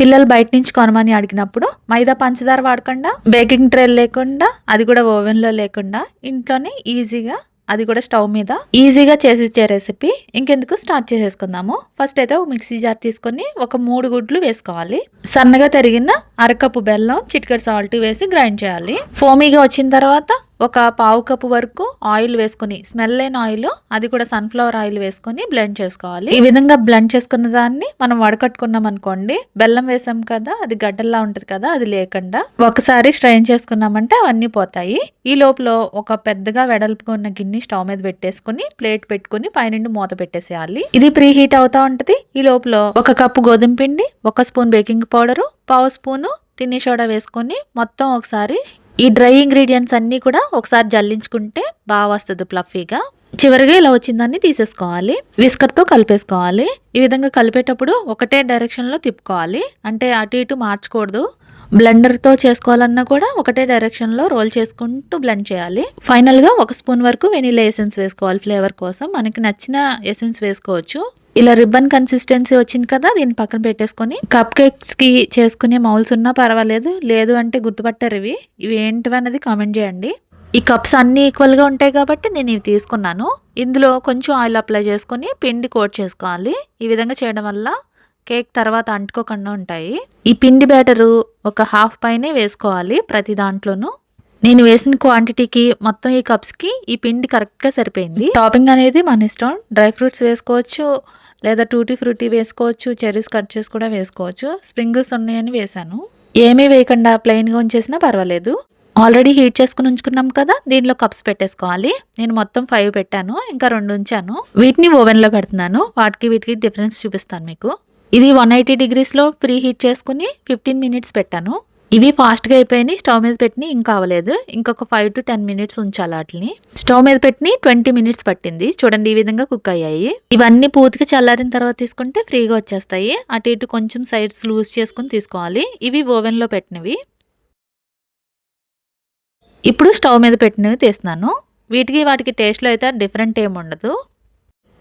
పిల్లలు బయట నుంచి కొనమని అడిగినప్పుడు మైదా పంచదార వాడకుండా బేకింగ్ ట్రే లేకుండా అది కూడా ఓవెన్లో లేకుండా ఇంట్లోనే ఈజీగా అది కూడా స్టవ్ మీద ఈజీగా చేసిచ్చే రెసిపీ. ఇంకెందుకు? స్టార్ట్ చేసేసుకుందాము. ఫస్ట్ అయితే ఒక మిక్సీ జార్ తీసుకొని ఒక మూడు గుడ్లు వేసుకోవాలి. సన్నగా తరిగిన అరకప్పు బెల్లం చిటికెడు సాల్ట్ వేసి గ్రైండ్ చేయాలి. ఫోమీగా వచ్చిన తర్వాత ఒక పావు కప్పు వరకు ఆయిల్ వేసుకొని స్మెల్ లేని ఆయిల్ అది కూడా సన్ఫ్లవర్ ఆయిల్ వేసుకొని బ్లెండ్ చేసుకోవాలి. ఈ విధంగా బ్లెండ్ చేసుకున్న దాన్ని మనం వడకట్టుకున్నాం అనుకోండి బెల్లం వేసాం కదా అది గడ్డల్లా ఉంటది కదా అది లేకుండా. ఒకసారి స్ట్రైన్ చేసుకున్నామంటే అవన్నీ పోతాయి. ఈ లోపల ఒక పెద్దగా వెడల్పుగా ఉన్న గిన్నె స్టవ్ మీద పెట్టేసుకుని ప్లేట్ పెట్టుకుని పైనుండి మూత పెట్టేసేయాలి. ఇది ప్రీ హీట్ అవుతా ఉంటది. ఈ లోపల ఒక కప్పు గోధుమ పిండి ఒక స్పూన్ బేకింగ్ పౌడరు పావు స్పూను తినే సోడా వేసుకొని మొత్తం ఒకసారి ఈ డ్రై ఇంగ్రీడియంట్స్ అన్నీ కూడా ఒకసారి జల్లించుకుంటే బాగా వస్తుంది ప్లఫీగా. చివరిగా ఇలా వచ్చిందాన్ని తీసేసుకోవాలి. విస్కర్తో కలిపేసుకోవాలి. ఈ విధంగా కలిపేటప్పుడు ఒకటే డైరెక్షన్లో తిప్పుకోవాలి. అంటే అటు ఇటు మార్చకూడదు. బ్లెండర్తో చేసుకోవాలన్నా కూడా ఒకటే డైరెక్షన్లో రోల్ చేసుకుంటూ బ్లెండ్ చేయాలి. ఫైనల్గా ఒక స్పూన్ వరకు వెనీలా ఎసెన్స్ వేసుకోవాలి ఫ్లేవర్ కోసం. మనకి నచ్చిన ఎసెన్స్ వేసుకోవచ్చు. ఇలా రిబ్బన్ కన్సిస్టెన్సీ వచ్చింది కదా దీన్ని పక్కన పెట్టేసుకొని కప్ కేక్స్కి చేసుకునే మౌల్స్ ఉన్నా పర్వాలేదు లేదు అంటే గుర్తుపట్టారు ఇవి. ఇవి ఏంటివి అనేది కామెంట్ చేయండి. ఈ కప్స్ అన్ని ఈక్వల్గా ఉంటాయి కాబట్టి నేను ఇవి తీసుకున్నాను. ఇందులో కొంచెం ఆయిల్ అప్లై చేసుకొని పిండి కోట్ చేసుకోవాలి. ఈ విధంగా చేయడం వల్ల కేక్ తర్వాత అంటుకోకుండా ఉంటాయి. ఈ పిండి బ్యాటరు ఒక హాఫ్ పైనే వేసుకోవాలి ప్రతి దాంట్లోనూ. నేను వేసిన క్వాంటిటీకి మొత్తం ఈ కప్స్కి ఈ పిండి కరెక్ట్గా సరిపోయింది. టాపింగ్ అనేది మన ఇష్టం. డ్రై ఫ్రూట్స్ వేసుకోవచ్చు లేదా టూటీ ఫ్రూటీ వేసుకోవచ్చు చెర్రీస్ కట్ చేసి కూడా వేసుకోవచ్చు. స్ప్రింగిల్స్ ఉన్నాయని వేశాను. ఏమీ వేయకుండా ప్లెయిన్గా ఉంచేసినా పర్వాలేదు. ఆల్రెడీ హీట్ చేసుకుని ఉంచుకున్నాం కదా దీనిలో కప్స్ పెట్టేసుకోవాలి. నేను మొత్తం ఫైవ్ పెట్టాను ఇంకా రెండు ఉంచాను. వీటిని ఓవెన్లో పెడుతున్నాను. వాటికి వీటికి డిఫరెన్స్ చూపిస్తాను మీకు. ఇది వన్ ఎయిటీ డిగ్రీస్లో ప్రీ హీట్ చేసుకుని ఫిఫ్టీన్ మినిట్స్ పెట్టాను. ఇవి ఫాస్ట్గా అయిపోయినాయి. స్టవ్ మీద పెట్టిన ఇంకా అవ్వలేదు ఇంకొక ఫైవ్ టు టెన్ మినిట్స్ ఉంచాలి వాటిని. స్టవ్ మీద పెట్టిన ట్వంటీ మినిట్స్ పట్టింది. చూడండి ఈ విధంగా కుక్ అయ్యాయి. ఇవన్నీ పూర్తిగా చల్లారిన తర్వాత తీసుకుంటే ఫ్రీగా వచ్చేస్తాయి. అటు ఇటు కొంచెం సైడ్స్ లూజ్ చేసుకుని తీసుకోవాలి. ఇవి ఓవెన్లో పెట్టినవి. ఇప్పుడు స్టవ్ మీద పెట్టినవి తీస్తున్నాను. వీటికి వాటికి టేస్ట్లో అయితే డిఫరెంట్ ఏమి ఉండదు.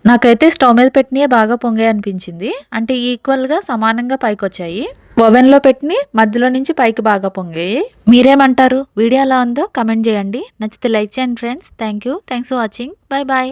నాకైతే స్టవ్ మీద పెట్టినవి బాగా పొంగే అనిపించింది. అంటే ఈక్వల్గా సమానంగా పైకి వచ్చాయి ఓవెన్లో పెట్టి మధ్యలో నుంచి పైకి బాగా పొంగాయి మీరేమంటారు? వీడియో ఎలా ఉందో కమెంట్ చేయండి. నచ్చితే లైక్ చేయండి friends. Thank you. Thanks for watching. Bye bye